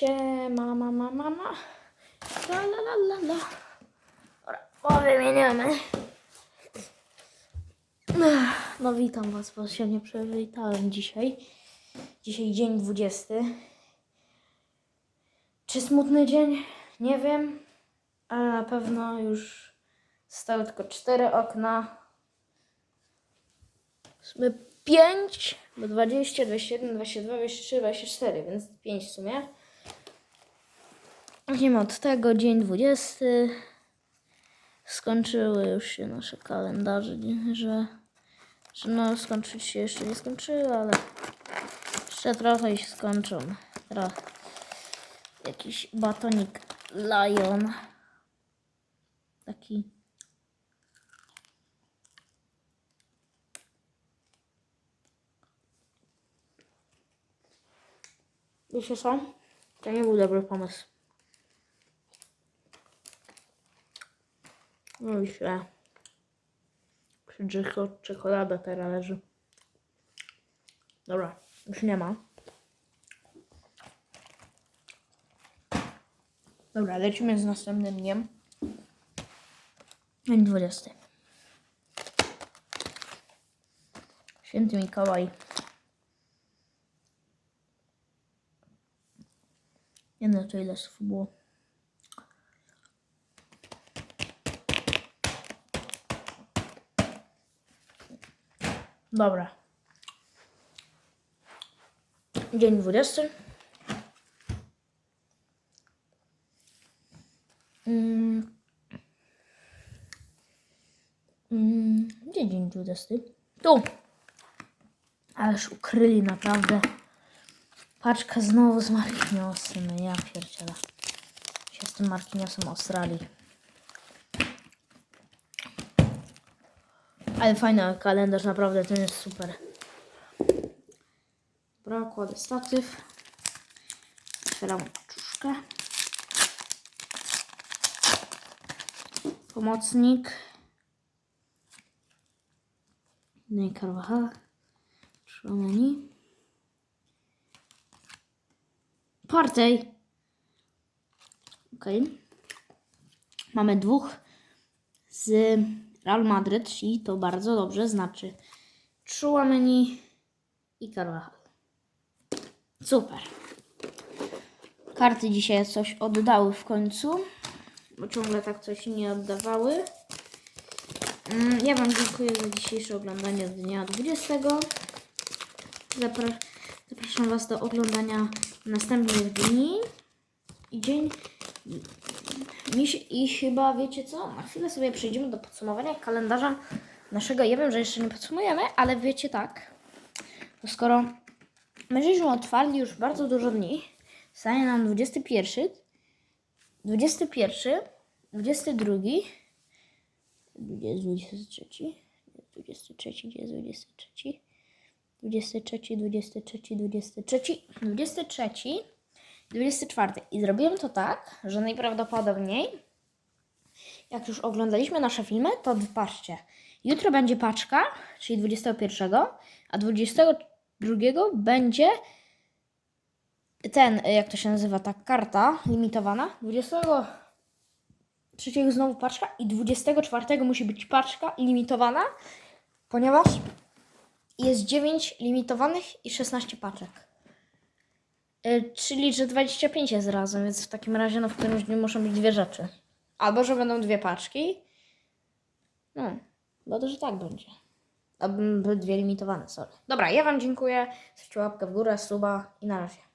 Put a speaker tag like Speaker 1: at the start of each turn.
Speaker 1: Siema, mama, mama. La, la, la, la, la. Dobra, powymieniamy. Ech, No witam Was, bo się nie przywitałem dzisiaj. Dzisiaj dzień 20. Czy smutny dzień? Nie wiem, ale na pewno już stały tylko cztery okna. W sumie 5, bo 20, 21, 22, 23, 24, więc 5 w sumie. Zacznijmy od tego, dzień 20. Skończyły już się nasze kalendarze, że, że no skończyć się jeszcze nie skończyły, ale jeszcze trochę i się skończą. Teraz jakiś batonik Lion. Taki Wiecie co? To nie był dobry pomysł. No i źle. Czekolada teraz leży. Dobra, już nie ma. Dobra, lecimy z następnym dniem. Dzień 20. Święty Mikołaj. Nie wiem, to ile słów było. Dobra. Dzień 20. Mm. Mm. Dzień 20? Tu. Ależ ukryli naprawdę. Paczka znowu z Markiniosem. Ja pierdzielę. Się z tym Markiniosem Australii. Ale fajny kalendarz, naprawdę ten jest super. Dobra, kładę statyw. Otwieram paczuszkę. Pomocnik. No i Carvajal. Szamani. Partey. Okej. Mamy dwóch z Real Madryt i to bardzo dobrze znaczy Chouameni i Carvajal. Super. Karty dzisiaj coś oddały w końcu, bo ciągle tak coś nie oddawały. Mm, Ja Wam dziękuję za dzisiejsze oglądanie dnia 20. Zapra- zapraszam Was do oglądania następnych dni i dzień I chyba wiecie co? Na chwilę sobie przejdziemy do podsumowania kalendarza naszego. Ja wiem, że jeszcze nie podsumujemy, ale wiecie tak. To skoro my żeśmy otwarli już bardzo dużo dni, stanie nam 21, 21, 22, gdzie jest 23, 23, gdzie jest 23, 23, 23, 23, 23, 24. I zrobiłem to tak, że najprawdopodobniej, jak już oglądaliśmy nasze filmy, to patrzcie, jutro będzie paczka, czyli 21, a 22 będzie ten, jak to się nazywa, ta karta limitowana. 23 znowu paczka i 24 musi być paczka limitowana, ponieważ jest 9 limitowanych i 16 paczek. Y, czyli, że 25 jest razem, więc w takim razie no, w którymś dniu muszą być dwie rzeczy. Albo, że będą dwie paczki. No, bo to, że tak będzie. Albo były dwie limitowane, sorry. Dobra, ja Wam dziękuję. Zostawcie łapkę w górę, suba i na razie.